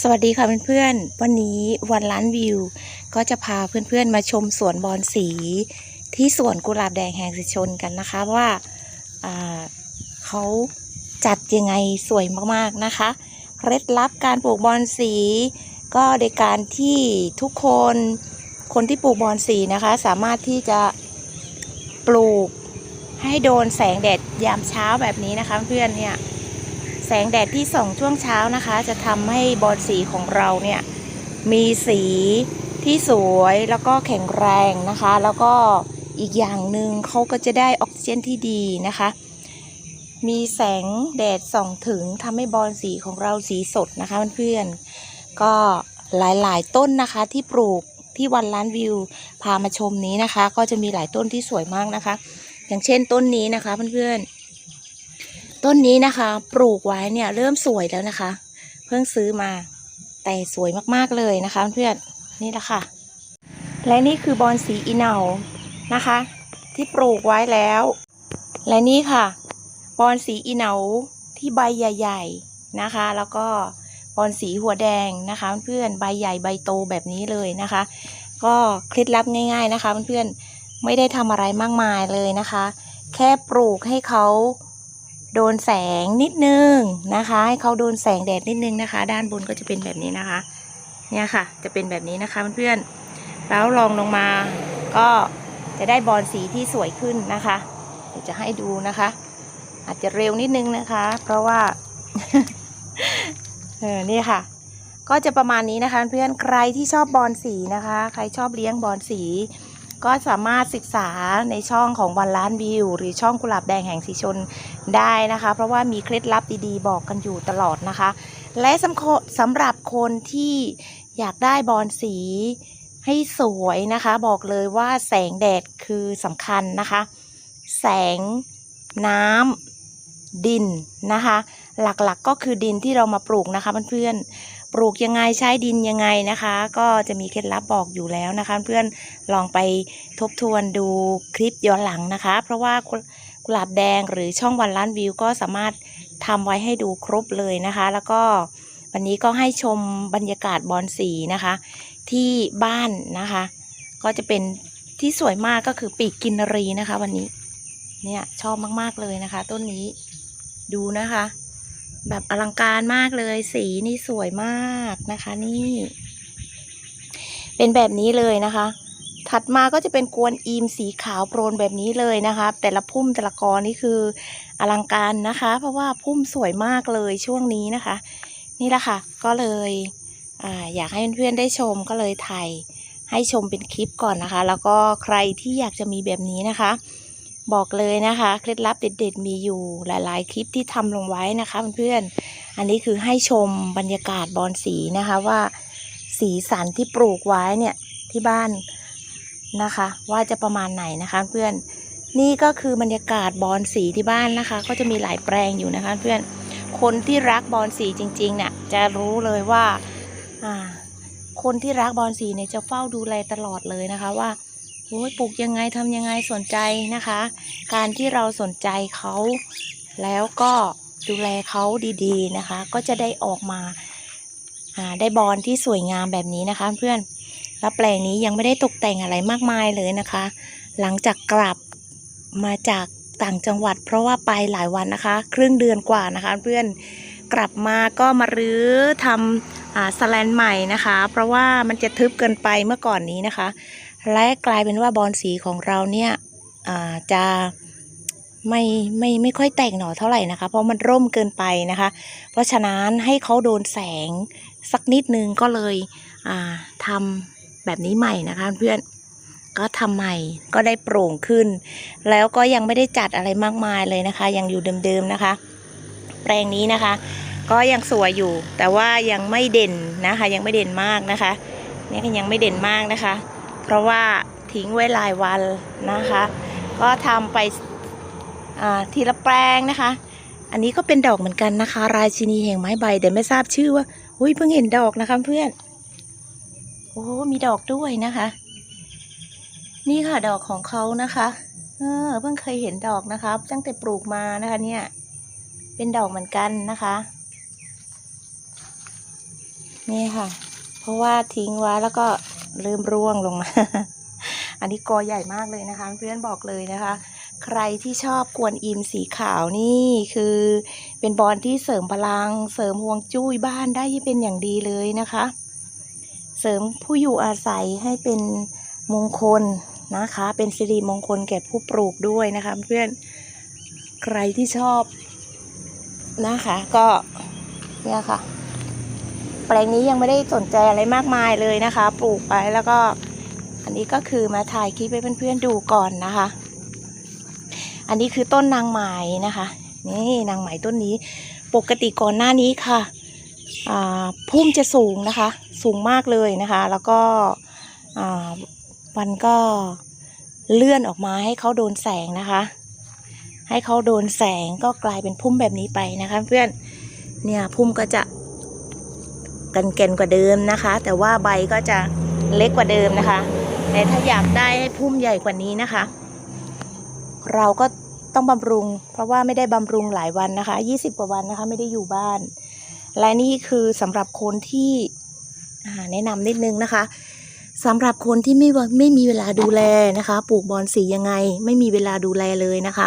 สวัสดีค่ะเพื่อนๆ วันนี้วันล้านวิว ก็จะพาเพื่อนๆมาชมสวนบอนสี ที่สวนกุหลาบแดงแห่งสิชนกันนะคะว่าอ่าเขาจัดยังไงสวยมากๆนะคะเคล็ดลับการปลูกบอนสี ก็โดยการที่ทุกคนคนที่ปลูกบอนสีนะคะ สามารถที่จะปลูกให้โดนแสงแดดยามเช้าแบบนี้นะคะเพื่อนเนี่ย แสงแดดที่ส่องช่วงเช้านะคะ จะทำให้บอลสีของเราเนี่ยมีสีที่สวยแล้วก็แข็งแรงนะคะ แล้วก็อีกอย่างหนึ่งเขาก็จะได้ออกซิเจนที่ดีนะคะ มีแสงแดดส่องถึงทำให้บอลสีของเราสีสดนะคะเพื่อนๆก็หลายๆต้นนะคะที่ปลูกที่วันล้านวิวพามาชมนี้นะคะ ก็จะมีหลายต้นที่สวยมากนะคะ อย่างเช่นต้นนี้นะคะเพื่อนๆ ต้นนี้นะคะ ปลูกไว้เนี่ยเริ่มสวยแล้วนะคะ เพิ่งซื้อมา แต่สวยมากๆเลยนะคะเพื่อนนี่แหละค่ะ และนี่คือบอนสีอีเหนานะคะ ที่ปลูกไว้แล้ว และนี่ค่ะ บอนสีอีเหนาที่ใบใหญ่ ๆนะคะ แล้วก็บอนสีหัวแดงนะคะ เพื่อนใบใหญ่ใบโตแบบนี้เลยนะคะ ก็เคล็ดลับง่าย ๆนะคะ เพื่อนๆไม่ได้ทำอะไรมากมายเลยนะคะ แค่ปลูกให้เขา โดนแสงนิดนึงนะคะ ให้เขาโดนแสงแดดนิดนึงนะคะ ด้านบนก็จะเป็นแบบนี้นะคะ เนี่ยค่ะ จะเป็นแบบนี้นะคะเพื่อนๆแล้วลองลงมาก็จะได้บอลสีที่สวยขึ้นนะคะเดี๋ยวจะให้ดูนะคะ อาจจะเร็วนิดนึงนะคะ เพราะว่า เออนี่ค่ะ ก็จะประมาณนี้นะคะ เพื่อนใครที่ชอบบอลสีนะคะ ใครชอบเลี้ยงบอลสี ก็สามารถศึกษาในช่องของวันล้านวิว หรือช่องกุหลาบแดงแห่งสีชนได้นะคะ เพราะว่ามีเคล็ดลับดีๆ บอกกันอยู่ตลอดนะคะ และสำสำหรับคนที่อยากได้บอลสีให้สวยนะคะ บอกเลยว่าแสงแดดคือสำคัญนะคะ แสงน้ำดินนะคะ หลักๆก็คือดินที่เรามาปลูกนะคะเพื่อนๆ ปลูกยังไงใช้ดินยังไงนะคะ ก็จะมีเคล็ดลับบอกอยู่แล้วนะคะ เพื่อนลองไปทบทวนดูคลิปย้อนหลังนะคะ เพราะว่ากุหลาบแดงหรือช่องวันล้านวิวก็สามารถทำไว้ให้ดูครบเลยนะคะ แล้วก็วันนี้ก็ให้ชมบรรยากาศบอนสีนะคะ ที่บ้านนะคะ ก็จะเป็นที่สวยมากก็คือปีกกินรีนะคะ วันนี้เนี่ยชอบมาก ๆ เลยนะคะ ต้นนี้ดูนะคะ แบบอลังการมากเลย สีนี่สวยมากนะคะนี่ เป็นแบบนี้เลยนะคะ ถัดมาก็จะเป็นกวนอีมสีขาวโปรนแบบนี้เลยนะคะ แต่ละพุ่มแต่ละกอนี่คืออลังการนะคะ เพราะว่าพุ่มสวยมากเลยช่วงนี้นะคะ นี่แหละค่ะ ก็เลยออยากให้เพื่อนๆได้ชมก็เลยถ่ายให้ชมเป็นคลิปก่อนนะคะ แล้วก็ใครที่อยากจะมีแบบนี้นะคะ บอกเลยนะคะเคล็ดลับเด็ดๆมีอยู่หลายๆ คลิปที่ทำลงไว้นะคะเพื่อนๆอันนี้คือให้ชมบรรยากาศบอนสีนะคะว่าสีสันที่ปลูกไว้เนี่ยที่บ้านนะคะ ว่าจะประมาณไหนนะคะเพื่อนนี่ก็คือบรรยากาศบอนสีที่บ้านนะคะ ก็จะมีหลายแปลงอยู่นะคะเพื่อนคนที่รักบอนสีจริงๆเนี่ยจะรู้เลยว่าอ่าคนที่รักบอนสีเนี่ยจะเฝ้าดูแลตลอดเลยนะคะว่า โอ้ยปลูกยังไงทำยังไงสนใจนะคะ การที่เราสนใจเขาแล้วก็ดูแลเขาดีๆนะคะ ก็จะได้ออกมาได้บอลที่สวยงามแบบนี้นะคะ เพื่อนแล้วแปลงนี้ยังไม่ได้ตกแต่งอะไรมากมายเลยนะคะ หลังจากกลับมาจากต่างจังหวัด เพราะว่าไปหลายวันนะคะ ครึ่งเดือนกว่านะคะ เพื่อนกลับมาก็มารื้อทำอสแลนใหม่นะคะ เพราะว่ามันจะทึบเกินไปเมื่อก่อนนี้นะคะ และกลายเป็นว่าบอลสีของเราเนี่ยอ่าจะไม่ไม่ไม่ค่อยแตกหน่อเท่าไหร่นะคะ เพราะมันร่มเกินไปนะคะ เพราะฉะนั้นให้เขาโดนแสงสักนิดนึงก็เลยอ่าทำแบบนี้ใหม่นะคะเพื่อนก็ทำใหม่ก็ได้โปร่งขึ้น แล้วก็ยังไม่ได้จัดอะไรมากมายเลยนะคะ ยังอยู่เดิมๆนะคะ แปลงนี้นะคะ ก็ยังสวยอยู่ แต่ว่ายังไม่เด่นนะคะ ยังไม่เด่นมากนะคะเนี่ยก็ยังไม่เด่นมากนะคะ ราะว่าทิ้งไว้หลายวันนะคะ ก็ทำไปทีละแปลงนะคะ อันนี้ก็เป็นดอกเหมือนกันนะคะ ราชินีแห่งไม้ใบแต่ไม่ทราบชื่อว่าอุ้ยเพิ่งเห็นดอกนะคะเพื่อนโอ้มีดอกด้วยนะคะ นี่ค่ะดอกของเขานะคะเออเพิ่งเคยเห็นดอกนะคะตั้งแต่ปลูกมานะคะเนี่ย เป็นดอกเหมือนกันนะคะนี่ค่ะ เพราะว่าทิ้งไว้แล้วก็ เริ่มร่วงลงมา อันนี้กอใหญ่มากเลยนะคะ เพื่อนบอกเลยนะคะ ใครที่ชอบกวนอิมสีขาวนี่คือ เป็นบอลที่เสริมพลัง เสริมห่วงจุ้ยบ้านได้เป็นอย่างดีเลยนะคะ เสริมผู้อยู่อาศัยให้เป็นมงคลนะคะ เป็นสิริมงคลแก่ผู้ปลูกด้วยนะคะ เพื่อนใครที่ชอบนะคะ ก็เนี่ยค่ะ แปลงนี้ยังไม่ได้สนใจอะไรมากมายเลยนะคะ ปลูกไปแล้วก็ อันนี้ก็คือมาถ่ายคลิปให้เพื่อนๆดูก่อนนะคะ อันนี้คือต้นนางไหมนะคะนี่นางไหมต้นนี้ปกติก่อนหน้านี้ค่ะพุ่มจะสูงนะคะ สูงมากเลยนะคะ แล้วก็มันก็เลื่อนออกมาให้เขาโดนแสงนะคะ ให้เขาโดนแสงก็กลายเป็นพุ่มแบบนี้ไปนะคะ เพื่อนเนี่ยพุ่มก็จะ กันเกนกว่าเดิมนะคะ แต่ว่าใบก็จะเล็กกว่าเดิมนะคะ แต่ถ้าอยากได้ให้พุ่มใหญ่กว่านี้นะคะ เราก็ต้องบำรุง เพราะว่าไม่ได้บำรุงหลายวันนะคะ 20 กว่าวันนะคะ ไม่ได้อยู่บ้าน และนี่คือสำหรับคนที่แนะนำนิดนึงนะคะสำหรับคนที่ไม่ไม่มีเวลาดูแลนะคะ ปลูกบอนสียังไง ไม่มีเวลาดูแลเลยนะคะ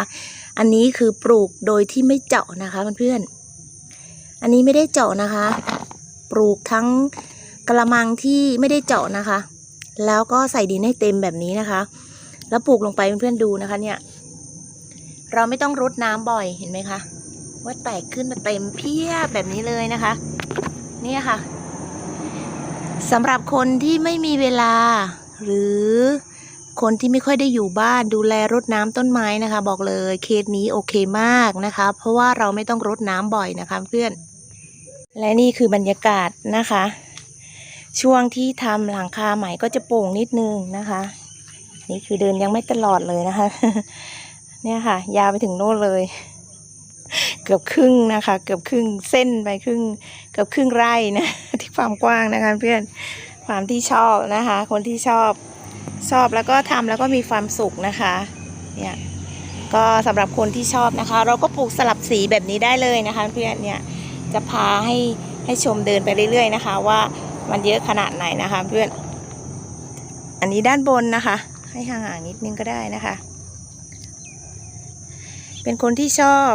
อันนี้คือปลูกโดยที่ไม่เจาะนะคะเพื่อนๆอันนี้ไม่ได้เจาะนะคะ ปลูกทั้งกระมังที่ไม่ได้เจาะนะคะ แล้วก็ใส่ดินให้เต็มแบบนี้นะคะ แล้วปลูกลงไปเพื่อนๆดูนะคะเนี่ย เราไม่ต้องรดน้ำบ่อยเห็นไหมคะ ว่าแตกขึ้นมาเต็มเพียบแบบนี้เลยนะคะ เนี่ยค่ะสำหรับคนที่ไม่มีเวลา หรือคนที่ไม่ค่อยได้อยู่บ้านดูแลรดน้ำต้นไม้นะคะ บอกเลยเคสนี้โอเคมากนะคะ เพราะว่าเราไม่ต้องรดน้ำบ่อยนะคะเพื่อน และนี่คือบรรยากาศนะคะ ช่วงที่ทำหลังคาใหม่ก็จะโป่งนิดนึงนะคะ นี่คือเดินยังไม่ตลอดเลยนะคะ เนี่ยค่ะ ยาวไปถึงโน่นเลย เกือบครึ่งนะคะ เกือบครึ่งเส้นไปครึ่ง เกือบครึ่งไร่นะที่ความกว้างนะคะเพื่อนความที่ชอบนะคะ คนที่ชอบชอบแล้วก็ทำแล้วก็มีความสุขนะคะเนี่ยก็สำหรับคนที่ชอบนะคะ เราก็ปลูกสลับสีแบบนี้ได้เลยนะคะเพื่อนเนี่ย จะพาให้ให้ชมเดินไปเรื่อยๆนะคะ ว่ามันเยอะขนาดไหนนะคะ เพื่อน อันนี้ด้านบนนะคะ ให้ห่างๆนิดนึงก็ได้นะคะ เป็นคนที่ชอบ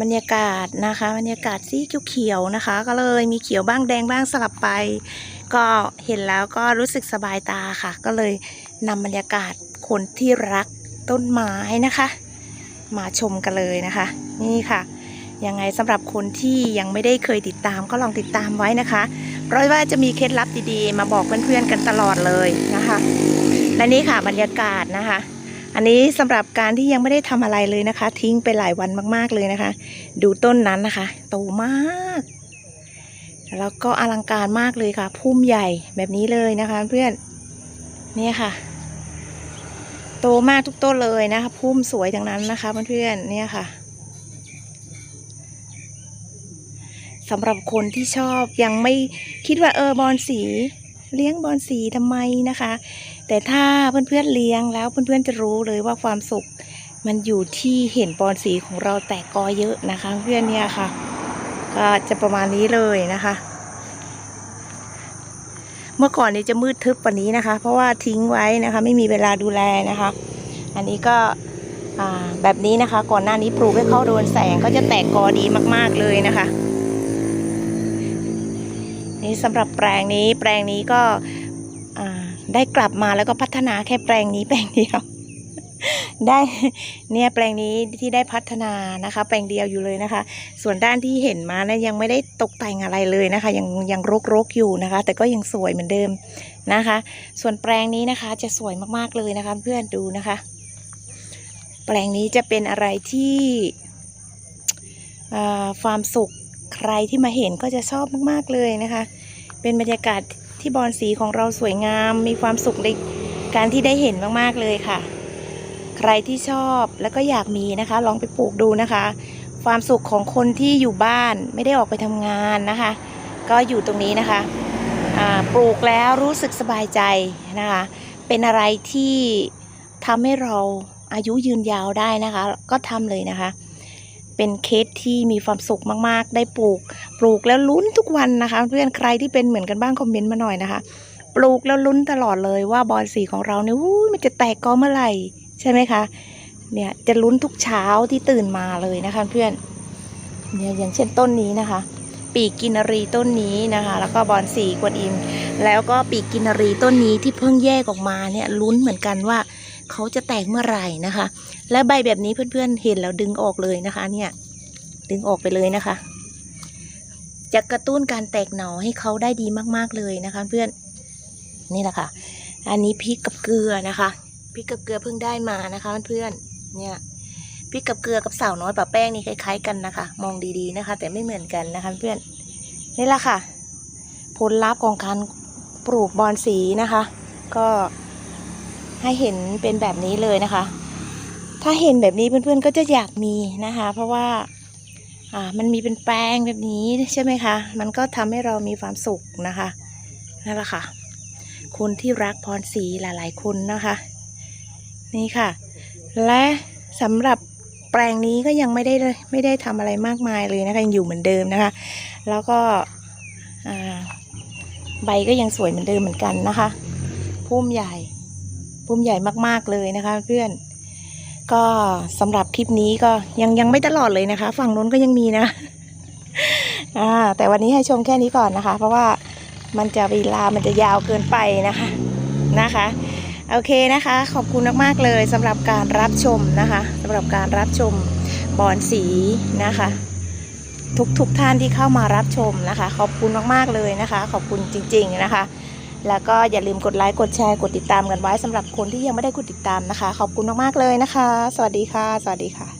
บรรยากาศนะคะ บรรยากาศสีเขียวๆนะคะ ก็เลยมีเขียวบ้างแดงบ้างสลับไป ก็เห็นแล้วก็รู้สึกสบายตาค่ะ ก็เลยนำบรรยากาศคนที่รักต้นไม้นะคะ มาชมกันเลยนะคะ นี่ค่ะ ยังไงสำหรับคนที่ยังไม่ได้เคยติดตามก็ลองติดตามไว้นะคะ เพราะว่าจะมีเคล็ดลับดีๆ มาบอกเพื่อนๆกันตลอดเลยนะคะ และนี่ค่ะบรรยากาศนะคะ อันนี้สำหรับการที่ยังไม่ได้ทำอะไรเลยนะคะ ทิ้งไปหลายวันมากๆเลยนะคะ ดูต้นนั้นนะคะ โตมาก แล้วก็อลังการมากเลยค่ะ พุ่มใหญ่แบบนี้เลยนะคะ เพื่อนนี่ค่ะ โตมากทุกต้นเลยนะคะ พุ่มสวยทั้งนั้นนะคะเพื่อนๆเนี่ยค่ะ สำหรับคนที่ชอบยังไม่คิดว่าเออบอลสีเลี้ยงบอลสีทำไมนะคะ แต่ถ้าเพื่อนๆเลี้ยงแล้วเพื่อนๆจะรู้เลยว่าความสุข มันอยู่ที่เห็นบอลสีของเราแตกกอเยอะนะคะ เพื่อนเนี่ยค่ะ ก็จะประมาณนี้เลยนะคะ เมื่อก่อนนี้จะมืดทึบกว่านี้นะคะ เพราะว่าทิ้งไว้นะคะ ไม่มีเวลาดูแลนะคะ อันนี้ก็แบบนี้นะคะ ก่อนหน้านี้ปลูกให้เขาโดนแสงก็จะแตกกอดีมาก ๆเลยนะคะ นี่สำหรับแปลงนี้แปลงนี้ก็ได้กลับมาแล้วก็พัฒนาแค่แปลงนี้แปลงเดียว ได้เนี่ยแปลงนี้ที่ได้พัฒนานะคะ แปลงเดียวอยู่เลยนะคะ ส่วนด้านที่เห็นมานะยังไม่ได้ตกแต่งอะไรเลยนะคะ ยังยังรกๆอยู่นะคะ แต่ก็ยังสวยเหมือนเดิมนะคะ ส่วนแปลงนี้นะคะจะสวยมากๆเลยนะคะ เพื่อนดูนะคะ แปลงนี้จะเป็นอะไรที่อ่าความสุข ใครที่มาเห็นก็จะชอบมากๆเลยนะคะ เป็นบรรยากาศที่บอนสีของเราสวยงาม มีความสุขในการที่ได้เห็นมากๆเลยค่ะ ใครที่ชอบแล้วก็อยากมีนะคะ ลองไปปลูกดูนะคะ ความสุขของคนที่อยู่บ้านไม่ได้ออกไปทำงานนะคะ ก็อยู่ตรงนี้นะคะปลูกแล้วรู้สึกสบายใจนะคะ เป็นอะไรที่ทำให้เราอายุยืนยาวได้นะคะ ก็ทำเลยนะคะ เป็นเคสที่มีความสุขมากๆ ได้ปลูก ปลูกแล้วลุ้นทุกวันนะคะ เพื่อนใครที่เป็นเหมือนกันบ้างคอมเมนต์มาหน่อยนะคะ ปลูกแล้วลุ้นตลอดเลยว่าบอลสีของเราเนี่ยอู้ยมันจะแตกกอเมื่อไหร่ใช่ไหมคะเนี่ยจะลุ้นทุกเช้าที่ตื่นมาเลยนะคะเพื่อนเนี่ยอย่างเช่นต้นนี้นะคะ ปีกกินรีต้นนี้นะคะ แล้วก็บอลสีกวนอิม แล้วก็ปีกกินรีต้นนี้ที่เพิ่งแยกออกมาเนี่ยลุ้นเหมือนกันว่า เขาจะแตกเมื่อไหร่นะคะ และใบแบบนี้เพื่อนๆเห็นแล้วดึงออกเลยนะคะ เนี่ย ดึงออกไปเลยนะคะ จะกระตุ้นการแตกหน่อให้เขาได้ดีมากๆเลยนะคะ เพื่อนนี่แหละค่ะ อันนี้พริกกับเกลือนะคะพริกกับเกลือเพิ่งได้มานะคะเพื่อนๆเนี่ยพริกกับเกลือกับสาวน้อยปะแป้งนี่คล้ายๆกันนะคะ มองดีๆนะคะ แต่ไม่เหมือนกันนะคะเพื่อนนี่แหละค่ะ ผลลัพธ์ของการปลูกบอนสีนะคะ ก็ ให้เห็นเป็นแบบนี้เลยนะคะ ถ้าเห็นแบบนี้เพื่อนๆก็จะอยากมีนะคะ เพราะว่าอ่ามันมีเป็นแปลงแบบนี้ใช่ไหมคะ มันก็ทำให้เรามีความสุขนะคะนั่นแหละค่ะคนที่รักพรสีหลายๆคนนะคะ นี่ค่ะ และสำหรับแปลงนี้ก็ยังไม่ได้ไม่ได้ทำอะไรมากมายเลยนะคะยังอยู่เหมือนเดิมนะคะ แล้วก็อ่าใบก็ยังสวยเหมือนเดิมเหมือนกันนะคะพุ่มใหญ่ พุ่มใหญ่มากๆเลยนะคะ เพื่อน ก็สำหรับคลิปนี้ก็ยังยังไม่ตลอดเลยนะคะ ฝั่งนู้นก็ยังมีนะอ่าแต่วันนี้ให้ชมแค่นี้ก่อนนะคะ เพราะว่ามันจะเวลามันจะยาวเกินไปนะคะนะคะโอเคนะคะ ขอบคุณมากๆเลยสำหรับการรับชมนะคะสำหรับการรับชมบอนสีนะคะ ทุกทุกท่านที่เข้ามารับชมนะคะ ขอบคุณมากๆเลยนะคะ ขอบคุณจริง ๆนะคะ แล้วก็อย่าลืมกดไลค์กดแชร์กดติดตามกันไว้สำหรับคนที่ยังไม่ได้กดติดตามนะคะ ขอบคุณมากๆเลยนะคะ สวัสดีค่ะ สวัสดีค่ะ